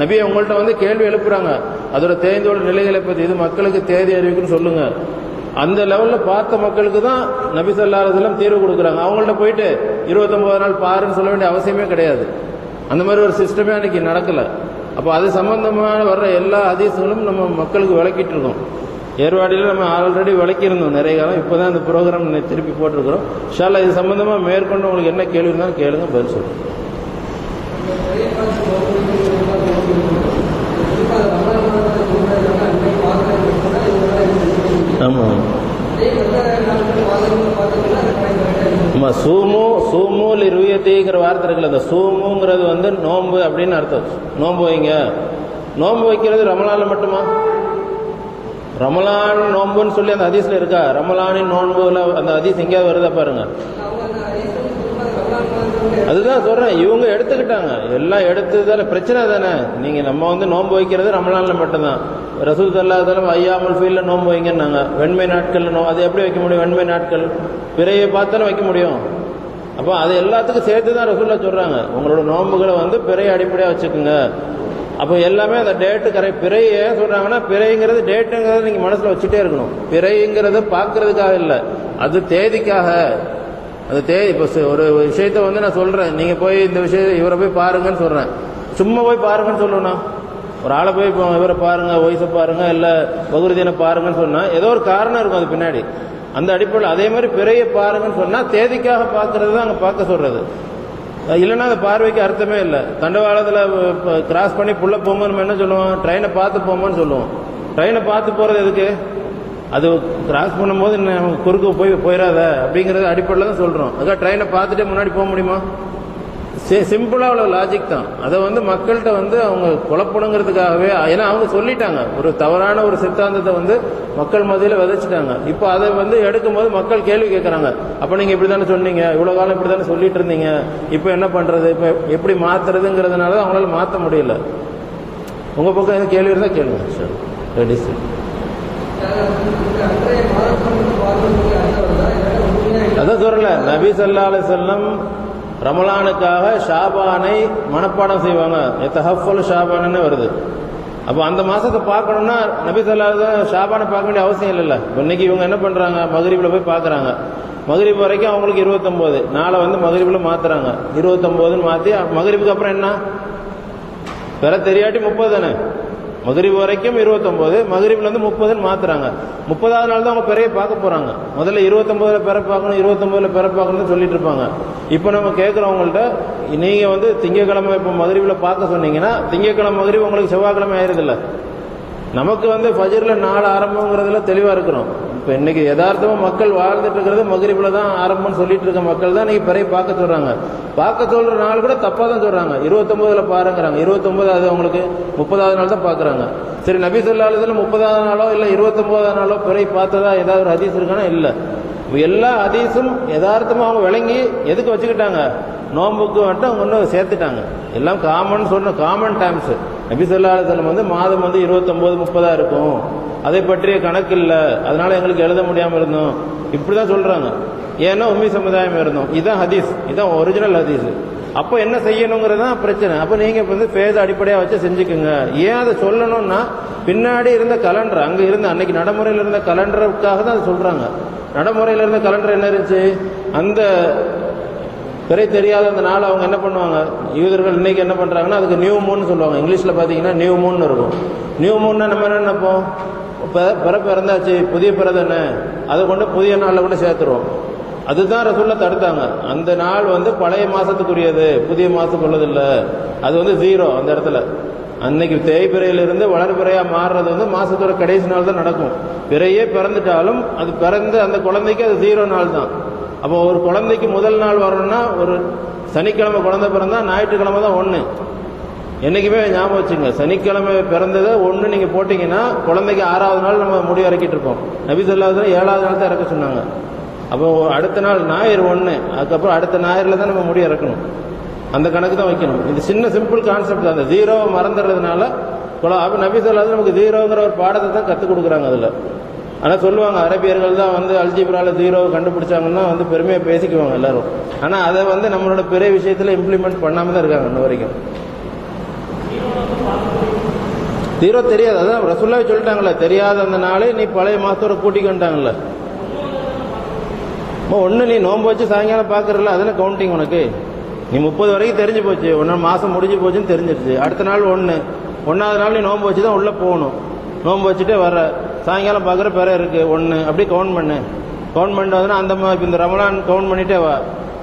நபி உங்கள்கிட்ட வந்து கேள்வி எழுப்புறாங்க. அதோட தேர்ந்தோட நிலைகளை பற்றி இது மக்களுக்கு தேதி அறிவிக்குன்னு சொல்லுங்க. அந்த லெவலில் பார்த்த மக்களுக்கு தான் நபி ஸல்லல்லாஹு அலைஹி தீர்வு கொடுக்குறாங்க. அவங்கள்ட்ட போயிட்டு இருபத்தொன்பது நாள் பாருன்னு சொல்ல வேண்டிய அவசியமே கிடையாது. அந்த மாதிரி ஒரு சிஸ்டமே அன்னைக்கு நடக்கல. அப்போ அது சம்பந்தமான வர்ற எல்லா அதிசங்களும் நம்ம மக்களுக்கு விளக்கிட்டு இருக்கோம். ஏர்வாடியில் நம்ம ஆல்ரெடி விளக்கியிருந்தோம் நிறைய காலம். இப்போ தான் இந்த ப்ரோக்ராம் திருப்பி போட்டிருக்கிறோம். ஷாலா இது சம்மந்தமாக மேற்கொண்டு உங்களுக்கு என்ன கேள்வி இருந்தாலும் கேளுங்க பதில் சொல்லுங்க. வார்த்தை இருக்குல்ல அந்த சூமுங்கிறது வந்து நோன்பு அப்படின்னு அர்த்தம். நோன்பு வைங்க. நோன்பு வைக்கிறது ரமலான மட்டுமா? ரமலான் நோன்புன்னு சொல்லி அந்த ஹதீஸ்ல இருக்கா? ரமலானின் நோன்புல அந்த ஹதீஸ் எங்கேயாவது வருதா பாருங்க. அதுதான் சொல்றேன். இவங்க எடுத்துக்கிட்டாங்க. எல்லாம் எடுத்ததால பிரச்சனை தானே. நீங்க நம்ம வந்து நோன்பு வைக்கிறது ரமலான்ல மட்டும்தான். ரசூல் தல்லாதாலும் ஐயாமல் ஃபீல்ல நோன்பு வைங்கன்னாங்க. வெண்மை நாட்கள் நோ அது எப்படி வைக்க முடியும்? வெண்மை நாட்கள். பிறையை பார்த்தாலும் வைக்க முடியும். அப்போ அது எல்லாத்துக்கும் சேர்த்து தான் ரகுல்லா சொல்றாங்க. உங்களோட நோன்புகளை வந்து பிறைய அடிப்படையாக வச்சுக்கோங்க. அப்போ எல்லாமே அந்த டேட்டு கரெக்ட் பிறை ஏன் சொல்றாங்கன்னா பிறைங்கிறது டேட்டுங்கிறத நீங்க மனசுல வச்சுட்டே இருக்கணும். பிறைங்கிறத பார்க்கறதுக்காக இல்லை. அது தேதிக்காக. அது தேதி இப்போ ஒரு விஷயத்த வந்து நான் சொல்றேன். நீங்க போய் இந்த விஷயத்தை இவரை போய் பாருங்கன்னு சொல்றேன். சும்மா போய் பாருங்கன்னு சொல்லணும்னா? ஒரு ஆளை போய் இப்போ இவரை பாருங்க வயசை பாருங்க இல்ல பகுருதீனை பாருங்கன்னு சொன்னா ஏதோ ஒரு காரணம் இருக்கும் அது பின்னாடி. அந்த அடிப்படையில் அதே மாதிரி பிறையை பாருங்கன்னு சொன்னா தேதிக்காக பார்க்கறது தான் அங்க பார்க்க சொல்றது. இல்லைன்னா அந்த பார்வைக்கு அர்த்தமே இல்லை. தண்டவாளத்தில் கிராஸ் பண்ணி புள்ள போகும்போது நம்ம என்ன சொல்லுவோம்? ட்ரெயினை பார்த்து போமோன்னு சொல்லுவோம். ட்ரெயினை பார்த்து போறது எதுக்கு? அது கிராஸ் பண்ணும்போது குறுக்கு போய் போயிடாத அப்படிங்கறது அடிப்படையில் தான் சொல்றோம். அதுக்காக ட்ரெயினை பார்த்துட்டே முன்னாடி போக முடியுமா? சிம்பிளாக உள்ள லாஜிக் தான். அதை வந்து மக்கள்கிட்ட வந்து அவங்க குழப்பணுங்கிறதுக்காகவே ஏன்னா அவங்க சொல்லிட்டாங்க. ஒரு தவறான ஒரு சித்தாந்தத்தை வந்து மக்கள் மத்தியில விதைச்சிட்டாங்க. இப்போ அதை வந்து எடுக்கும்போது மக்கள் கேள்வி கேட்குறாங்க அப்போ நீங்கள் இப்படி தானே சொன்னீங்க? இவ்வளோ காலம் இப்படி தானே சொல்லிட்டு இருந்தீங்க. இப்போ என்ன பண்ணுறது இப்போ எப்படி மாற்றுறதுங்கிறதுனால தான் அவங்களால மாற்ற முடியல. உங்கள் பக்கம் எதுவும் கேள்வி இருந்தால் கேளுங்க சார் ரெடி சார் அதான் சொல்லல. நபி ஸல்லல்லாஹு செல்லம் ரமலானுக்காக ஷாபானை மனப்பாடம் செய்வாங்க. எத்தஹஃபல் ஷாபான்னு வருது. அப்போ அந்த மாசத்தை பார்க்கணும்னா நபி சொல்லாத ஷாபானை பார்க்க வேண்டிய அவசியம் இல்லைல்ல. இப்ப இன்னைக்கு இவங்க என்ன பண்றாங்க? மகரிப்ல போய் பார்க்கறாங்க. மகரிப் வரைக்கும் அவங்களுக்கு இருபத்தொன்பது நாளை வந்து மகரிப்ல மாத்துறாங்க. இருபத்தொன்பதுன்னு மாத்தி மகரிப்புக்கு அப்புறம் என்ன? பெற தெரியாட்டி முப்பது தானே? மகரிப் வரைக்கும் இருபத்தொன்பது மகரிப்ல இருந்து முப்பதுன்னு மாத்துறாங்க. முப்பதாவது நாள் தான் அவங்க பெறைய பார்க்க போறாங்க. முதல்ல இருபத்தொன்பதுல பிற பார்க்கணும் இருபத்தொன்பதுல பிற பார்க்கணும்னு சொல்லிட்டு இருப்பாங்க. இப்போ நம்ம கேட்குறவங்கள்ட்ட நீங்க வந்து திங்கக்கிழமை இப்போ மகரிப்ல பார்க்க சொன்னீங்கன்னா திங்கக்கிழமை மகரிப் உங்களுக்கு செவ்வாய்க்கிழமை ஆயிருதுல்ல நமக்கு வந்து ஃபஜரில் நாள் ஆரம்பங்கிறதுல தெளிவாக இருக்கிறோம். இப்போ இன்னைக்கு யதார்த்தமா மக்கள் வாழ்ந்துட்டு இருக்கிறது மகரிப்ல தான் ஆரம்பம்னு சொல்லிட்டு இருக்க மக்கள் தான் இன்னைக்கு பிறைய பார்க்க சொல்றாங்க. பார்க்க சொல்ற நாள் கூட தப்பா தான் சொல்றாங்க. இருபத்தொன்பதுல பாருங்கிறாங்க. இருபத்தொன்பது அது அவங்களுக்கு முப்பதாவது நாள் தான் பாக்குறாங்க சரி நபி சொல்லாததுல முப்பதாவது நாளோ இல்ல இருபத்தொன்பதாவது நாளோ பிறை பார்த்ததா ஏதாவது ஒரு ஹதீஸ் இருக்கானா? இல்ல. எல்லா ஹதீஸும் யதார்த்தமா அவங்க விளங்கி எதுக்கு வச்சுக்கிட்டாங்க? நோம்புக்கு வந்துட்டு அவங்க ஒன்றும் சேர்த்துட்டாங்க. எல்லாம் காமன் சொன்ன காமன் டைம்ஸ் நபி சொல்லா அலுவலம் வந்து மாதம் வந்து இருபத்தொன்பது முப்பதா இருக்கும். அதை பற்றிய கணக்கு இல்லை. அதனால எங்களுக்கு எழுத முடியாம இருந்தோம். இப்படிதான் சொல்றாங்க. ஏன்னா உண்மை சமுதாயம் இருந்தோம். இதுதான் ஹதீஸ். இதுதான் ஒரிஜினல் ஹதீஸ். அப்போ என்ன செய்யணுங்கிறது தான் பிரச்சனை. அப்போ நீங்க வந்து பேத அடிப்படையா வச்சு செஞ்சுக்குங்க. ஏன் அதை சொல்லணும்னா பின்னாடி இருந்த கலண்டர் அங்க இருந்த அன்னைக்கு நடைமுறையில் இருந்த கலண்டருக்காக தான் அதை சொல்றாங்க. நடைமுறையில் இருந்த கலண்டர் என்ன இருந்துச்சு? அந்த பிறை தெரியாத அந்த நாள் அவங்க என்ன பண்ணுவாங்க? யூதர்கள் இன்னைக்கு என்ன பண்றாங்கன்னா அதுக்கு நியூ மூன் சொல்லுவாங்க. இங்கிலீஷ்ல பாத்தீங்கன்னா நியூ மூன் இருக்கும். நியூ மூன்னா நம்ம என்ன நினைப்போம்? பிற- பிற பிறந்தாச்சு புதிய பிற அதை கொண்டு புதிய நாளில் கூட சேர்த்துருவோம். அதுதான் ரசூலில் தடுத்தாங்க. அந்த நாள் வந்து பழைய மாசத்துக்குரியது. புதிய மாசத்துக்குள்ளது இல்ல அது வந்து ஜீரோ அந்த இடத்துல. அன்னைக்கு தேய்பிறையிலிருந்து வளர்பிறையா மாறுறது வந்து மாசத்தோட கடைசி நாள் தான் நடக்கும். பிறையே பிறந்துட்டாலும் அது பிறந்து அந்த குழந்தைக்கு அது ஜீரோ நாள் தான் அப்போ ஒரு குழந்தைக்கு முதல் நாள் வரணும்னா ஒரு சனிக்கிழமை குழந்தை பிறந்தா ஞாயிற்றுக்கிழமை தான் ஒன்று என்னைக்குமே ஞாபகம் வச்சுங்க சனிக்கிழமை பிறந்ததை ஒன்று நீங்கள் போட்டிங்கன்னா குழந்தைக்கு ஆறாவது நாள் நம்ம முடி இறக்கிட்டு இருப்போம். நபி சொல்லாத ஏழாவது நாள் தான் இறக்க சொன்னாங்க. அப்போ அடுத்த நாள் ஞாயிறு ஒன்று அதுக்கப்புறம் அடுத்த ஞாயிறுல தான் நம்ம முடி இறக்கணும் அந்த கணக்கு தான் வைக்கணும். இது சின்ன சிம்பிள் கான்செப்ட் தான். அந்த ஜீரோவை மறந்துடுறதுனால அப்போ அப்ப நபி சொல்லாத நமக்கு ஜீரோங்கிற ஒரு பாடத்தை தான் கற்றுக் கொடுக்குறாங்க அதில். ஆனால் சொல்லுவாங்க அரபியர்கள் தான் வந்து அல்ஜிப்ரால ஜீரோவை கண்டுபிடிச்சாங்கன்னா வந்து பெருமையாக பேசிக்குவாங்க எல்லாரும். ஆனால் அதை வந்து நம்மளோட பெரிய விஷயத்தில் இம்ப்ளிமெண்ட் பண்ணாம தான் இருக்காங்க இன்ன வரைக்கும். ஜீரோ தெரியாது. அதான் ரசுல்லாவே சொல்லிட்டாங்களே தெரியாத அந்த நாளே நீ பழைய மாதத்தோட கூட்டிக்கிட்டாங்கல்ல ஒன்று நீ நோன்பு வச்சு சாயங்காலம் பார்க்கறல அதில் கவுண்டிங் உனக்கு. நீ முப்பது வரைக்கும் தெரிஞ்சு போச்சு. ஒன்று மாதம் முடிஞ்சு போச்சுன்னு தெரிஞ்சிருச்சு. அடுத்த நாள் ஒன்று ஒன்றாவது நாள் நீ நோன்பு வச்சு தான் உள்ளே போகணும். நோன்பு வச்சுட்டே வர சாயங்காலம் பார்க்குற பிற இருக்குது ஒன்று அப்படி கவுண்ட் பண்ணு. கவுண்ட் பண்ணிட்டு வந்தோன்னா அந்த மா- இந்த ரமலான் கவுண்ட் பண்ணிட்டே வா.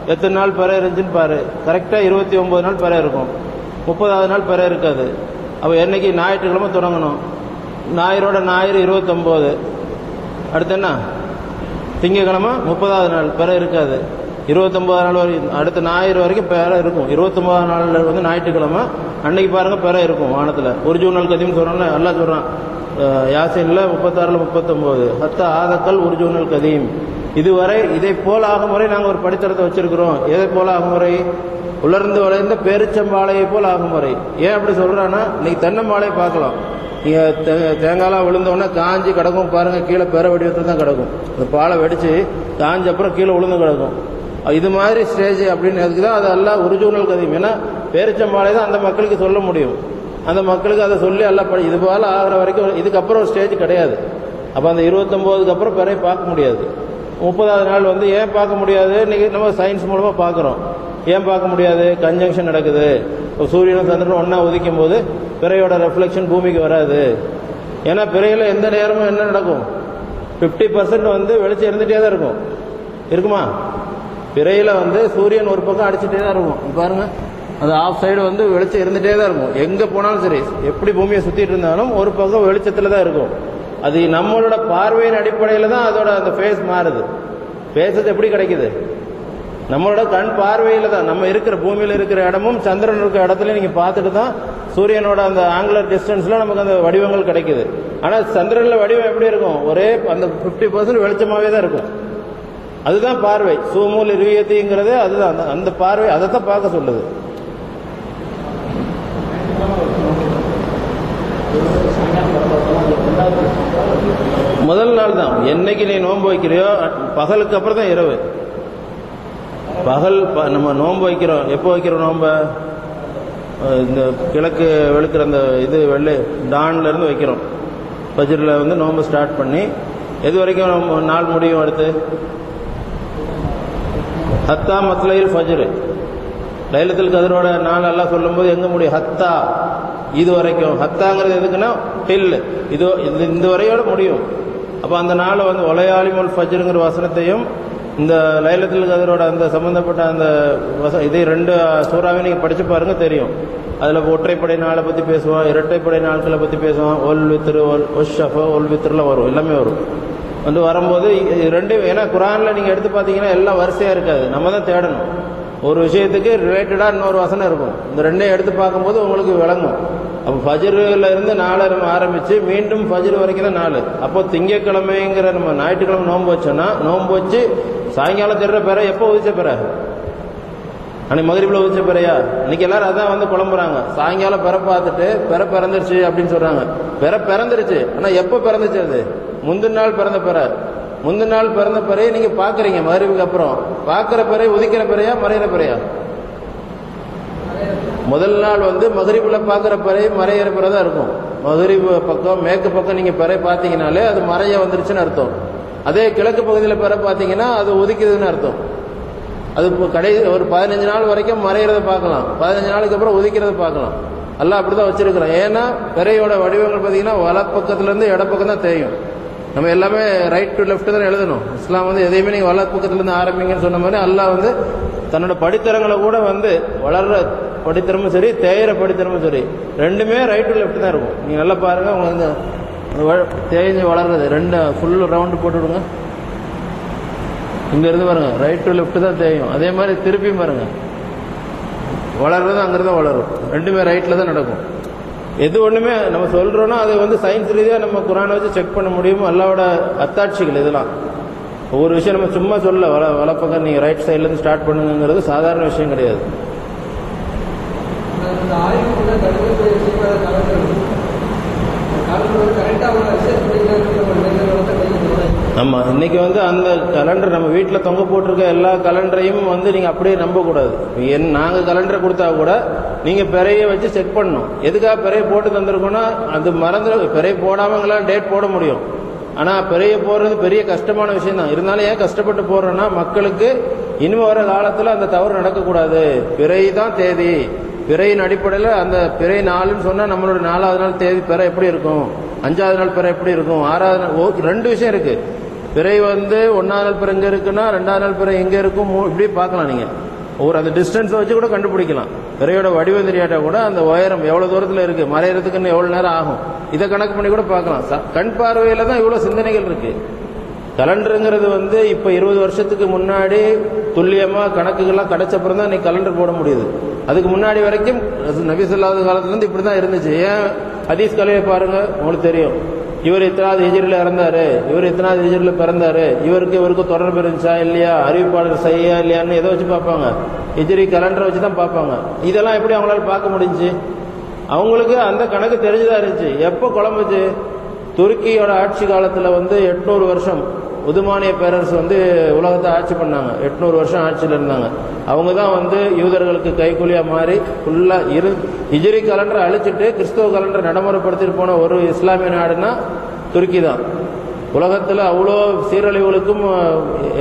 எத்தனை நாள் பிற இருந்துச்சுன்னு பாரு. கரெக்டாக இருபத்தி ஒம்பது நாள் பிற இருக்கும். முப்பதாவது நாள் பிற இருக்காது. அப்போ என்னைக்கு? ஞாயிற்றுக்கிழமை தொடங்கணும். ஞாயிறோட ஞாயிறு இருபத்தொம்போது. அடுத்து என்ன? திங்கக்கிழமை முப்பதாவது நாள் பிற இருக்காது. இருபத்தொன்பது நாள் வரைக்கும் அடுத்த ஞாயிறு வரைக்கும் பேரை இருக்கும். இருபத்தொன்பதாம் நாள் வந்து ஞாயிற்றுக்கிழமை அன்னைக்கு பாருங்க பேரை இருக்கும் வானத்தில். ஒரு ஜூன் நாள் கதியும் சொல்கிறோம்ல எல்லாம் சொல்கிறான் யாசினில் முப்பத்தாறில் முப்பத்தொம்போது ஹத்த ஆதக்கல் ஒரு ஜூன் நாள் கதியும் இதுவரை இதை போல முறை நாங்கள் ஒரு படித்தரத்தை வச்சிருக்கிறோம். எதை போல முறை உலர்ந்து வளைந்த பேரிச்சம்பாளையை போல் முறை ஏன் அப்படி சொல்றான்னா இன்னைக்கு தென்னம்பாளையை பார்க்கலாம். நீங்கள் தே- தேங்காய்லாம் காஞ்சி கிடக்கும் பாருங்க கீழே பெற வடிவத்தில் தான் கிடக்கும். இந்த பாலை வெடிச்சு காஞ்ச அப்புறம் கீழே விழுந்து கிடக்கும். இது மாதிரி ஸ்டேஜ் அப்படின்னு அதுக்கு தான் அதெல்லாம் ஒரிஜினல் கதையும் ஏன்னா பேரிச்சம்பாளைய தான் அந்த மக்களுக்கு சொல்ல முடியும். அந்த மக்களுக்கு அதை சொல்லி எல்லாம் படி இது போல ஆகிற வரைக்கும் இதுக்கப்புறம் ஒரு ஸ்டேஜ் கிடையாது. அப்போ அந்த இருபத்தொம்போதுக்கு அப்புறம் பிறையை பார்க்க முடியாது. முப்பதாவது நாள் வந்து ஏன் பார்க்க முடியாது? இன்றைக்கி நம்ம சயின்ஸ் மூலமாக பார்க்குறோம். ஏன் பார்க்க முடியாது? கன்ஜங்ஷன் நடக்குது. இப்போ சூரியனும் சந்திரனும் ஒன்றா உதிக்கும் போது பிறையோட ரெஃப்ளெக்ஷன் பூமிக்கு வராது. ஏன்னா பிறையில் எந்த நேரமும் என்ன நடக்கும்? ஃபிஃப்டி பர்சன்ட் வந்து வெளிச்சம் இருந்துகிட்டே தான் இருக்கும். இருக்குமா? பிறையில் வந்து சூரியன் ஒரு பக்கம் அடிச்சுட்டே தான் இருக்கும். பாருங்க. அது ஆஃப் சைடு வந்து வெளிச்சம் இருந்துகிட்டே தான் இருக்கும். எங்கே போனாலும் சரி எப்படி பூமியை சுற்றிட்டு இருந்தாலும் ஒரு பக்கம் வெளிச்சத்தில் தான் இருக்கும். அது நம்மளோட பார்வையின் அடிப்படையில் தான் அதோட அந்த ஃபேஸ் மாறுது. ஃபேஸஸ் எப்படி கிடைக்குது? நம்மளோட கண் பார்வையில் தான். நம்ம இருக்கிற பூமியில் இருக்கிற இடமும் சந்திரன் இருக்கிற இடத்துல நீங்க பார்த்துட்டு தான் சூரியனோட அந்த ஆங்குலர் டிஸ்டன்ஸ்ல நமக்கு அந்த வடிவங்கள் கிடைக்குது. ஆனா சந்திரன்ல வடிவம் எப்படி இருக்கும்? ஒரே அந்த 50% பர்சன்ட் வெளிச்சமாவே தான் இருக்கும். அதுதான் பார்வை. சூமூல் இருவியத்திங்கிறது அதுதான். அந்த- அந்த பார்வை அதை தான் பார்க்க சொல்லுது. முதல் நாள் தான். என்னைக்கு நீ நோன்பு வைக்கிறியோ பகலுக்கு அப்புறம் தான் இரவு. பகல் நம்ம நோன்பு வைக்கிறோம். எப்போ வைக்கிறோம் நோம்ப இந்த கிழக்கு வெளுக்கிற அந்த இது வெள்ளை டான்ல இருந்து வைக்கிறோம். பஜ்ரில் வந்து நோன்பு ஸ்டார்ட் பண்ணி எது வரைக்கும் நம்ம நாள் முடியும் அடுத்து? ஹத்தா மத்லையில் ஃபஜ்ரு. லைலத்தில் கதிரோட நாள் எல்லாம் சொல்லும்போது எங்க முடியும்? ஹத்தா. இது வரைக்கும். ஹத்தாங்கிறது எதுக்குன்னா டில் இது இது- இந்த வரையோட முடியும். அப்போ அந்த நாளை வந்து ஒலையாளிமுல் ஃபஜ்ருங்கிற வசனத்தையும் இந்த லைலத்தில் கதிரோட அந்த சம்பந்தப்பட்ட அந்த வச இதை ரெண்டு சூறாவையும் நீங்கள் படிச்சு பாருங்க தெரியும். அதில் ஒற்றைப்படை நாளை பற்றி பேசுவான் இரட்டைப்படை நாட்களை பற்றி பேசுவான் ஒல் வித்ரு ஒல் ஒஷ் ஷஃபா ஒல் வித்ருலாம் வரும். எல்லாமே வரும். வந்து வரும்போது ரெண்டு ஏன்னா குரானில் நீங்கள் எடுத்து பார்த்தீங்கன்னா எல்லாம் வரிசையாக இருக்காது. நம்ம தான் தேடணும். ஒரு விஷயத்துக்கு ரிலேட்டடாக இன்னொரு வசனம் இருக்கும். இந்த ரெண்டையும் எடுத்து பார்க்கும்போது உங்களுக்கு விளங்கும். அப்போ ஃபஜ்ரில் இருந்து நாலரை ஆரம்பித்து மீண்டும் ஃபஜ்ர் வரைக்கும் தான் நாலு அப்போ திங்கக்கிழமைங்கிற நம்ம ஞாயிற்றுக்கிழமை நோன்பு வச்சோன்னா நோன்பு வச்சு சாயங்காலம் தேடுற பிற எப்போ உதிச்ச பிற அன்னைக்கு மகரிபில் உதிச்ச பிறையா? இன்னைக்கு எல்லாரும் அதான் வந்து குழம்புறாங்க சாயங்காலம் பிற பார்த்துட்டு பிற பிறந்துருச்சு அப்படின்னு சொல்றாங்க. பிற பிறந்துருச்சு. ஆனா எப்போ பிறந்துச்சு அது? முந்தின நாள் பிறந்த பிற. முந்தின நாள் பிறந்த பிறையை நீங்க பாக்குறீங்க மகரிபுக்கு அப்புறம். பார்க்குற பிறை உதிக்கிற பிறையா மறையிற பிறையா? முதல் நாள் வந்து மகரிபுல பார்க்குற பறை மறையிற பிறை தான் இருக்கும். மகரிபு பக்கம் மேற்கு பக்கம் நீங்க பிறை பார்த்தீங்கனாலே அது மறைய வந்துருச்சுன்னு அர்த்தம். அதே கிழக்கு பகுதியில் பிற பார்த்தீங்கன்னா அது உதிக்குதுன்னு அர்த்தம். அது இப்போ ஒரு பதினஞ்சு நாள் வரைக்கும் மறைகிறத பார்க்கலாம். பதினஞ்சு நாளுக்கு அப்புறம் உதிக்கிறத பார்க்கலாம். எல்லாம் அப்படிதான் வச்சிருக்கிறோம் ஏன்னா பிறையோட வடிவங்கள் பார்த்தீங்கன்னா வலப்பக்கத்துலேருந்து இடப்பக்கம் தான் தெரியும். நம்ம எல்லாமே ரைட் டு லெஃப்ட் தான் எழுதணும். இஸ்லாம் வந்து எதையுமே நீங்க வலப்பக்கத்துலேருந்து ஆரம்பிங்கன்னு சொன்ன மாதிரி அல்லாஹ் வந்து தன்னோட படித்தரங்களை கூட வந்து வளர்ற படித்தரமும் சரி தேயிற படித்தரமும் சரி ரெண்டுமே ரைட் டு லெஃப்ட் தான் இருக்கும். நீங்க நல்லா பாருங்க உங்களுக்கு இந்த வ- தேய்ஞ்சு வளர்றது. ரெண்டு ஃபுல் ரவுண்டு போட்டு விடுங்க. இங்க இருந்து பாருங்க ரைட் டு லெஃப்ட் தான் தெரியும். அதே மாதிரி திருப்பியும் பாருங்க. வளர்றது அங்கிருந்து தான் வளரும். ரெண்டுமே ரைட்ல தான் நடக்கும். எது ஒண்ணுமே நம்ம சொல்றோம்னா அதை வந்து சயின்ஸ் ரீதியா நம்ம குரானை வச்சு செக் பண்ண முடியும் அல்லாவோட அத்தாட்சிகள் இதெல்லாம். ஒவ்வொரு விஷயம் நம்ம சும்மா சொல்ல வள வலப்பக்கம் நீங்க ரைட் சைட்ல இருந்து ஸ்டார்ட் பண்ணுங்கிறது சாதாரண விஷயம் கிடையாது. கரெக்டாக நம்ம இன்னைக்கு வந்து அந்த கலண்டர் நம்ம வீட்டில் தொங்க போட்டிருக்க எல்லா கலண்டரையும் வந்து நீங்க அப்படியே நம்பக்கூடாது என் நாங்க கலண்டரை கொடுத்தா கூட நீங்க பிறைய வச்சு செக் பண்ணணும். எதுக்காக பிறைய போட்டு தந்திருக்கோம்னா அது மறந்து பிறைய போடாமங்களாம் டேட் போட முடியும். ஆனா பிறைய போடுறது பெரிய கஷ்டமான விஷயம் தான் இருந்தாலும் ஏன் கஷ்டப்பட்டு போடுறோம்னா மக்களுக்கு இனிமே வர காலத்துல அந்த தவறு நடக்கக்கூடாது. பிறை தான் தேதி. பிறையின் அடிப்படையில் அந்த பிறை நாளுன்னு சொன்னா நம்மளோட நாலாவது நாள் தேதி பிறை எப்படி இருக்கும்? அஞ்சாவது நாள் பிறை எப்படி இருக்கும்? ஆறாவது நாள் ரெண்டு விஷயம் இருக்கு. பிறை வந்து ஒன்னாவது நாள் பிறை எங்க இருக்குன்னா ரெண்டாவது நாள் பிறை எங்க இருக்கும் இப்படி பார்க்கலாம் நீங்க. ஒரு அந்த டிஸ்டன்ஸை வச்சு கூட கண்டுபிடிக்கலாம். பிறையோட வடிவம் தெரியாட்டா கூட அந்த உயரம் எவ்வளவு தூரத்துல இருக்கு மறையறதுக்கு இன்னும் எவ்வளவு நேரம் ஆகும். இதை கணக்கு பண்ணி கூட பார்க்கலாம். கண் பார்வையில தான் இவ்வளவு சிந்தனைகள் இருக்கு. கலண்டருங்கிறது வந்து இப்ப இருபது வருஷத்துக்கு முன்னாடி துல்லியமா கணக்குகள்லாம் கிடைச்சப்புறம் தான் இன்னைக்கு கலண்டர் போட முடியுது. அதுக்கு முன்னாடி வரைக்கும் நபி சொல்லாத காலத்துல இருந்து இப்படி தான் இருந்துச்சு. ஏன் ஹதீஸ் கலையை பாருங்க உங்களுக்கு தெரியும். இவர் இத்தனாவது ஹிஜரில் இறந்தாரு? இவர் இத்தனாவது ஹிஜரில் பிறந்தாரு? இவருக்கு இவருக்கு தொடர்பு இருந்துச்சா இல்லையா? அறிவிப்பாளர் செய்யா இல்லையான்னு எதை வச்சு பார்ப்பாங்க. ஹிஜரி கலண்டரை வச்சு தான் பார்ப்பாங்க. இதெல்லாம் எப்படி அவங்களால பார்க்க முடிஞ்சுச்சு அவங்களுக்கு அந்த கணக்கு தெரிஞ்சுதான் இருந்துச்சு. எப்போ குழம்புச்சு துருக்கியோட ஆட்சி காலத்தில் வந்து எட்நூறு வருஷம். உதுமானிய பேரரசு வந்து உலகத்தை ஆட்சி பண்ணாங்க. எட்நூறு வருஷம் ஆட்சியில் இருந்தாங்க. அவங்க தான் வந்து யூதர்களுக்கு கைக்கூலியா மாறி ஃபுல்லா இரு ஹிஜ்ரி கலண்டரை அழிச்சிட்டு கிறிஸ்தவ கலண்டரை நடைமுறைப்படுத்திட்டு போன ஒரு இஸ்லாமிய நாடுனா துருக்கி தான் உலகத்துல அவ்வளோ சீரழிவுகளுக்கும்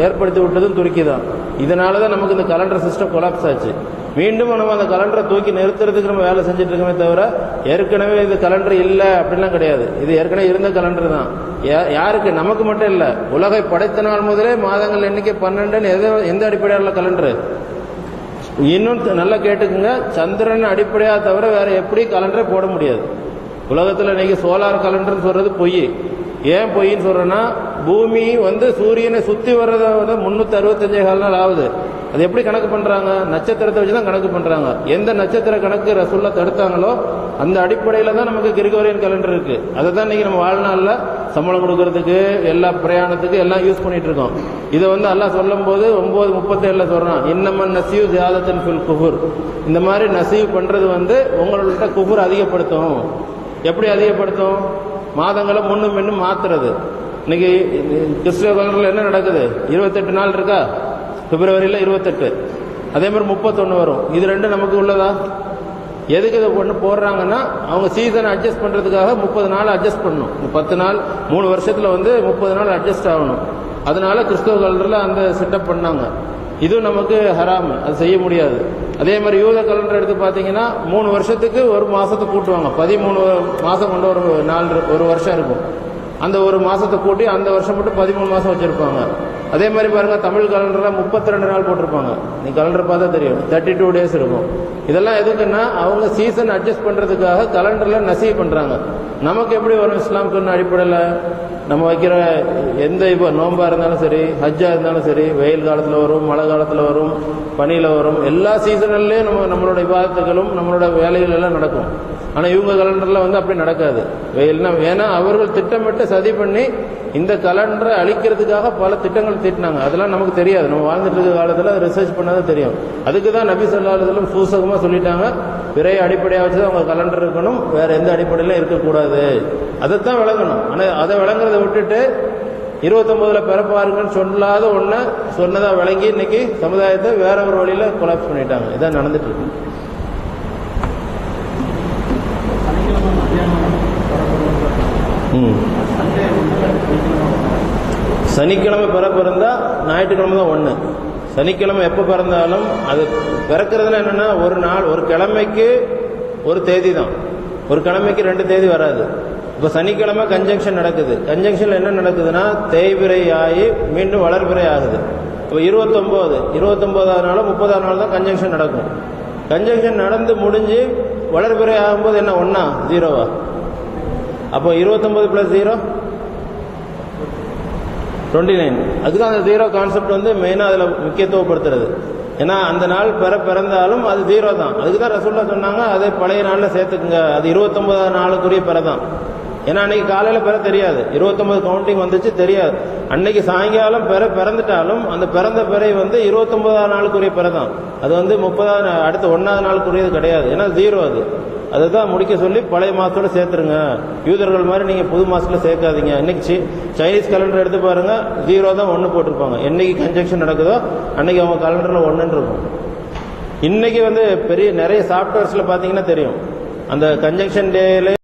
ஏற்படுத்தி விட்டதும் துருக்கி தான் இதனால தான் நமக்கு இந்த கலண்டர் சிஸ்டம் கொலாப்ஸ் ஆச்சு. மீண்டும் நம்ம அந்த கலண்டரை தூக்கி நிறுத்துறதுக்கு நம்ம வேலை செஞ்சுட்டு இருக்கோமே தவிர ஏற்கனவே இது கலண்டர் இல்லை அப்படிலாம் கிடையாது. இது ஏற்கனவே இருந்த கலண்டர் தான். யா- யாருக்கு? நமக்கு மட்டும் இல்லை. உலகை படைத்த நாள் முதலே மாதங்கள் எண்ணிக்கை பன்னெண்டுன்னு எது எந்த அடிப்படையில் கலண்டர் இன்னும் நல்லா கேட்டுக்குங்க. சந்திரன் அடிப்படையாக தவிர வேற எப்படி கலண்டரை போட முடியாது. உலகத்தில் இன்னைக்கு சோலார் கலண்டர்னு சொல்றது பொய். ஏன் பொய்ன்னு சொல்றேன்னா பூமி வந்து சூரியனை சுத்தி வர்றத வந்து முன்னூத்தி அறுபத்தஞ்சே கால் நாள் ஆகுது. அது எப்படி கணக்கு பண்றாங்க? நட்சத்திரத்தை வச்சு தான் கணக்கு பண்றாங்க. எந்த நட்சத்திர கணக்கு ரசுல்லா தடுத்தாங்களோ அந்த அடிப்படையில தான் நமக்கு கிரிகோரியன் கேலண்டர் இருக்கு. அதை தான் இன்னைக்கு நம்ம வாழ்நாளில் சம்பளம் கொடுக்கறதுக்கு எல்லா பிரயாணத்துக்கு எல்லாம் யூஸ் பண்ணிட்டு இருக்கோம். இதை வந்து எல்லாம் சொல்லும் போது ஒன்பது முப்பத்தேழுல சொல்றான் இன்னமன் நசீவ் ஜியாதத்தன் ஃபில் குஃபுர். இந்த மாதிரி நசீவ் பண்றது வந்து உங்கள்கிட்ட குஃபுர் அதிகப்படுத்தும். எப்படி அதிகப்படுத்தும்? மாதங்களை முன்னும் பின்னும் மாத்துறது. இன்னைக்கு கிறிஸ்துவ கலண்டர்ல என்ன நடக்குது? இருபத்தெட்டு நாள் இருக்கா? பிப்ரவரியில் இருபத்தெட்டு. அதே மாதிரி முப்பத்தொன்று வரும். இது ரெண்டும் நமக்கு உள்ளதா? எதுக்கு இதை ஒன்று போடுறாங்கன்னா அவங்க சீசனை அட்ஜஸ்ட் பண்ணுறதுக்காக முப்பது நாள் அட்ஜஸ்ட் பண்ணணும். பத்து நாள் மூணு வருஷத்தில் வந்து முப்பது நாள் அட்ஜஸ்ட் ஆகணும். அதனால கிறிஸ்துவ கலண்டர்ல அந்த செட்டப் பண்ணாங்க. இது நமக்கு ஹராமு அது செய்ய முடியாது. அதே மாதிரி யூத கலண்டர் எடுத்து பார்த்தீங்கன்னா மூணு வருஷத்துக்கு ஒரு மாதத்தை கூட்டுவாங்க. பதிமூணு மாதம் கொண்டு ஒரு நாலு ஒரு வருஷம் இருக்கும். அந்த ஒரு மாதத்தை கூட்டி அந்த வருஷம் மட்டும் பதிமூணு மாதம் வச்சுருப்பாங்க. அதே மாதிரி பாருங்க தமிழ் கலண்டரில் முப்பத்தி ரெண்டு நாள் போட்டிருப்பாங்க. நீ கலண்டர் பார்த்தா தெரியும். தேர்ட்டி டூ டேஸ் இருக்கும். இதெல்லாம் எதுக்குன்னா அவங்க சீசன் அட்ஜஸ்ட் பண்ணுறதுக்காக கலண்டரில் நசீவ் பண்ணுறாங்க நமக்கு எப்படி வரும் இஸ்லாம் அடிப்படையில்? நம்ம வைக்கிற எந்த இப்போ நோன்பா இருந்தாலும் சரி ஹஜ்ஜா இருந்தாலும் சரி வெயில் காலத்தில் வரும் மழை காலத்தில் வரும் பனியில் வரும் எல்லா சீசனல்லையும் நம்ம நம்மளோட விவாதத்துகளும் நம்மளோட வேலைகள் எல்லாம் நடக்கும். ஆனால் இவங்க கலண்டரில் வந்து அப்படி நடக்காது. வெயில்னா ஏன்னா அவர்கள் திட்டமிட்டு சதி பண்ணி இந்த கலண்டரை அழிக்கிறதுக்காக பல திட்டங்கள் தீட்டினாங்க. அதெல்லாம் நமக்கு தெரியாது. நம்ம வாழ்ந்துட்டு இருக்க காலத்தில் ரிசர்ச் பண்ணாதான் தெரியும். அதுக்கு தான் நபி சொல்லாததிலும் சூசகமாக சொல்லிட்டாங்க. பிறைய அடிப்படையாக வச்சு அவங்க கலண்டர் இருக்கணும். வேற எந்த அடிப்படையிலும் இருக்கக்கூடாது. அதைத்தான் விளங்கணும். ஆனால் அதை விளங்குறதை விட்டுட்டு இருபத்தொன்பதுல பிறப்பாருங்கன்னு சொல்லாத ஒண்ணு சொன்னதா விளங்கி இன்னைக்கு சமுதாயத்தை வேற ஒரு வழியில கொலாப்ஸ் பண்ணிட்டாங்க. இதான் நடந்துட்டு இருக்கு. ம். சனிக்கிழமை பிற பிறந்தா ஞாயிற்றுக்கிழமை தான் ஒன்று சனிக்கிழமை எப்போ பிறந்தாலும் அது பிறக்கிறதுனா என்னென்னா ஒரு நாள் ஒரு கிழமைக்கு ஒரு தேதி தான். ஒரு கிழமைக்கு ரெண்டு தேதி வராது. இப்போ சனிக்கிழமை கன்ஜங்ஷன் நடக்குது. கன்ஜங்ஷனில் என்ன நடக்குதுன்னா தேய்பிறை ஆகி மீண்டும் வளர்பிறை ஆகுது. இப்போ இருபத்தொம்போது இருபத்தொம்போதாவது நாள் முப்பதாவது நாள் தான் கன்ஜங்ஷன் நடக்கும். கன்ஜங்ஷன் நடந்து முடிஞ்சு வளர்பிறை ஆகும்போது என்ன ஒன்றா ஜீரோவா அப்போ இருபத்தொம்போது ப்ளஸ் ஜீரோ டுவெண்ட்டி நைன் அதுக்கு அந்த ஜீரோ கான்செப்ட் வந்து மெயினாக அதில் முக்கியத்துவப்படுத்துறது. ஏன்னா அந்த நாள் பிற பிறந்தாலும் அது ஜீரோ தான். அதுக்கு தான் ரசூல்லா சொன்னாங்க அதே பழைய நாளில் சேர்த்துக்குங்க. அது இருபத்தொன்பதாம் நாளுக்குரிய பிற தான். ஏன்னா அன்னைக்கு காலையில் பிற தெரியாது. இருபத்தொன்பது கவுண்டிங் வந்துச்சு தெரியாது. அன்னைக்கு சாயங்காலம் பிற பிறந்துட்டாலும் அந்த பிறந்த பிறை வந்து இருபத்தொம்பதாவது நாளுக்குரிய பிற தான். அது வந்து முப்பதாவது அடுத்த ஒன்றாவது நாளுக்குரியது கிடையாது. ஏன்னா ஜீரோ அது. அதை தான் முடிக்க சொல்லி பழைய மாதத்தோடு சேர்த்துருங்க. யூதர்கள் மாதிரி நீங்கள் புது மாதத்தில் சேர்க்காதீங்க. இன்னைக்கு சைனீஸ் கலண்டர் எடுத்து பாருங்க. ஜீரோ தான் ஒன்று போட்டிருப்பாங்க. என்னைக்கு கன்ஜெக்ஷன் நடக்குதோ அன்னைக்கு அவங்க கலண்டரில் ஒன்றுன்னு இருக்கும். இன்னைக்கு வந்து பெரிய நிறைய சாஃப்ட்வேர்ஸில் பார்த்தீங்கன்னா தெரியும். அந்த கன்ஜெக்ஷன் டேயிலே